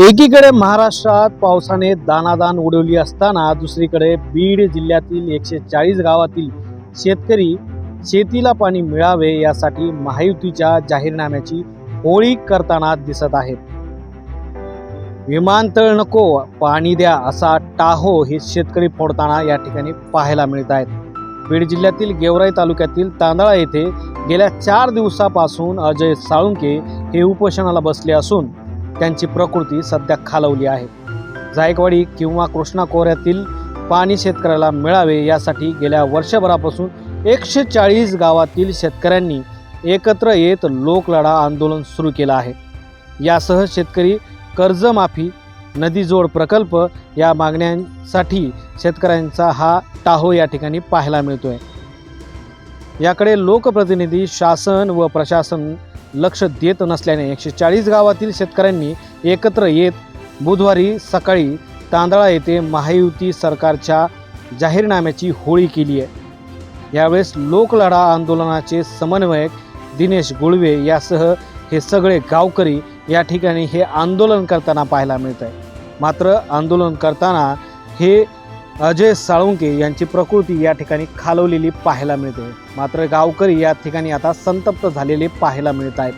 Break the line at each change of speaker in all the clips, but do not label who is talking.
एकीकडे महाराष्ट्रात पावसाने दानादान उडवली असताना दुसरीकडे बीड जिल्ह्यातील एकशे चाळीस गावातील शेतकरी शेतीला पाणी मिळावे यासाठी महायुतीच्या जाहीरनाम्याची होळी करताना दिसत आहेत. विमानतळ नको पाणी द्या असा टाहो हे शेतकरी फोडताना या ठिकाणी पाहायला मिळत आहेत. बीड जिल्ह्यातील गेवराई तालुक्यातील तांदळा येथे गेल्या चार दिवसापासून अजय साळुंके हे उपोषणाला बसले असून त्यांची प्रकृती सध्या खालवली आहे. जायकवाडी किंवा कृष्णा खोऱ्यातील पाणी शेतकऱ्याला मिळावे यासाठी गेल्या वर्षभरापासून एकशे चाळीस गावातील शेतकऱ्यांनी एकत्र येत लोकलढा आंदोलन सुरू केलं आहे. यासह शेतकरी कर्जमाफी नदीजोड प्रकल्प या मागण्यांसाठी शेतकऱ्यांचा हा टाहो या ठिकाणी पाहायला मिळतोय. याकडे लोकप्रतिनिधी शासन व प्रशासन लक्ष देत नसल्याने एकशे चाळीस गावातील शेतकऱ्यांनी एकत्र येत बुधवारी सकाळी तांदळा येथे महायुती सरकारच्या जाहीरनाम्याची होळी केली आहे. यावेळेस लोकलढा आंदोलनाचे समन्वयक दिनेश गुळवे यासह हे सगळे गावकरी या ठिकाणी हे आंदोलन करताना पाहायला मिळत आहे. मात्र आंदोलन करताना हे अजय साळुंके यांची प्रकृती या ठिकाणी खालवलेली पाहायला मिळते. मात्र गावकरी या ठिकाणी आता संतप्त झालेले पाहायला मिळत आहेत.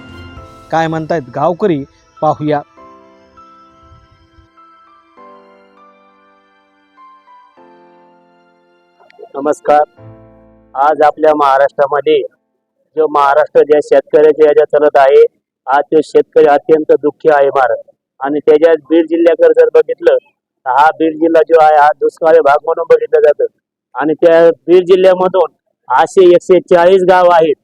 काय म्हणतायत गावकरी? पाहूया.
नमस्कार. आज आपल्या महाराष्ट्रामध्ये जो महाराष्ट्र ज्या शेतकऱ्याच्या याच्या चालत आहे आज तो शेतकरी अत्यंत दुःखी आहे महाराज आणि त्याच्यात बीड जिल्ह्याकडे जर बघितलं हा बीड जिल्हा जो आहे हा दुष्काळी भाग म्हणून बघितला जातं. आणि त्या बीड जिल्ह्यामधून असे एकशे चाळीस गाव आहेत.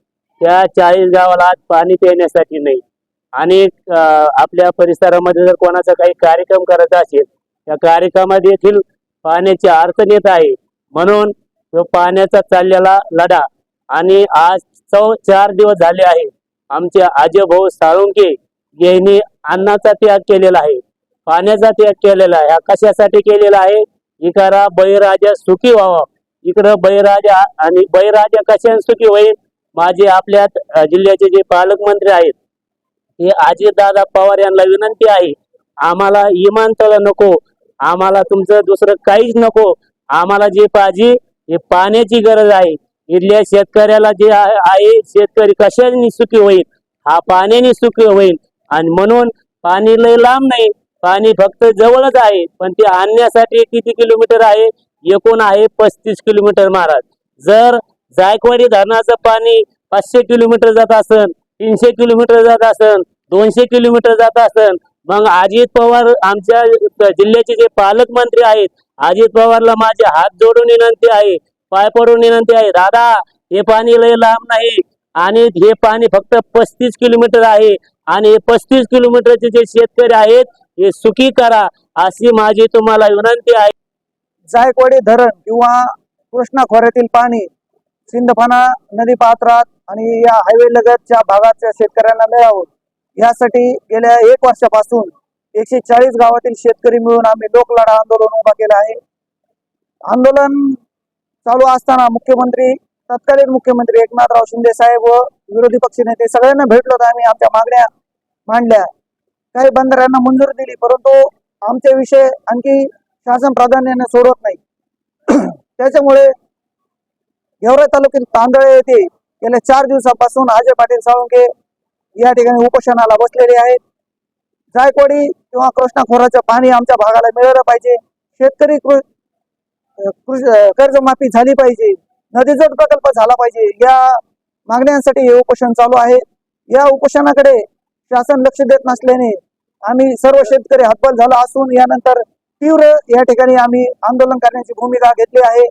त्या चाळीस गावाला आज पाणी पिण्यासाठी नाही. आणि आपल्या परिसरामध्ये जर कोणाचा काही कार्यक्रम करायचा असेल त्या कार्यक्रमात देखील पाण्याची अडचण येत आहे. म्हणून तो पाण्याचा चाललेला लढा आणि आज चौ चार दिवस झाले आहे. आमचे आजोभाऊ साळुंके यांनी अन्नाचा त्याग केलेला आहे. पाण्याचा त्याग केलेला आहे. हा कशासाठी केलेला आहे? इकारा बळीराजा सुखी व्हावा. इकडं बळीराजा आणि बळीराजा कशाने सुखी होईल? माझे आपल्या जिल्ह्याचे जे पालकमंत्री आहेत हे अजितदादा पवार यांना विनंती आहे आम्हाला इमानतळ नको. आम्हाला तुमचं दुसरं काहीच नको. आम्हाला जे पाहिजे हे पाण्याची गरज आहे. इथल्या शेतकऱ्याला जे आहे आहे, शेतकरी कशाने सुखी होईल? हा पाण्याने सुखी होईल. आणि म्हणून पाणी लय लांब नाही. पाणी फक्त जवळच आहे पण ते आणण्यासाठी किती किलोमीटर आहे? एकूण आहे पस्तीस किलोमीटर महाराज. जर जायकवाडी धरणाचं पाणी पाचशे किलोमीटर जात असन तीनशे किलोमीटर जात असन दोनशे किलोमीटर जात असन मग अजित पवार आमच्या जिल्ह्याचे जे पालकमंत्री आहेत अजित पवारला माझे हात जोडून विनंती आहे पाय पडून विनंती आहे दादा हे पाणी लय लांब नाही आणि हे पाणी फक्त पस्तीस किलोमीटर आहे आणि हे पस्तीस किलोमीटरचे जे शेतकरी आहेत हे सुखी करा अशी माझी तुम्हाला विनंती आहे.
जायकवाडी धरण किंवा कृष्णा खोऱ्यातील पाणी सिंधफाना नदी पात्रात आणि या हायवे लगतच्या भागाच्या शेतकऱ्यांना मिळावं. यासाठी गेल्या एक वर्षापासून एकशे चाळीस गावातील शेतकरी मिळून आम्ही लोकलढा आंदोलन उभा केलं आहे. आंदोलन चालू असताना मुख्यमंत्री तत्कालीन मुख्यमंत्री एकनाथराव शिंदे साहेब व विरोधी पक्षनेते सगळ्यांना भेटलो तर आम्ही आमच्या मागण्या मांडल्या. काही बंदरांना मंजुरी दिली परंतु आमचे विषय आणखी शासन प्राधान्याने सोडवत नाही. त्याच्यामुळे गेवराई तालुक्यात तांदळे येथे गेल्या चार दिवसापासून अजय पाटील साळुंके या ठिकाणी उपोषणाला बसलेले आहेत. जायकवाडी किंवा कृष्णा खोराचं पाणी आमच्या भागाला मिळालं पाहिजे. शेतकरी कर्जमाफी झाली पाहिजे. नदीजोड प्रकल्प झाला पाहिजे. या मागण्यांसाठी हे उपोषण चालू आहे. या उपोषणाकडे शासन लक्ष देत नसल्याने आम्ही सर्व शेतकरी हतबल झालो असून यानंतर तीव्र या ठिकाणी आम्ही आंदोलन करण्याची भूमिका घेतली आहे.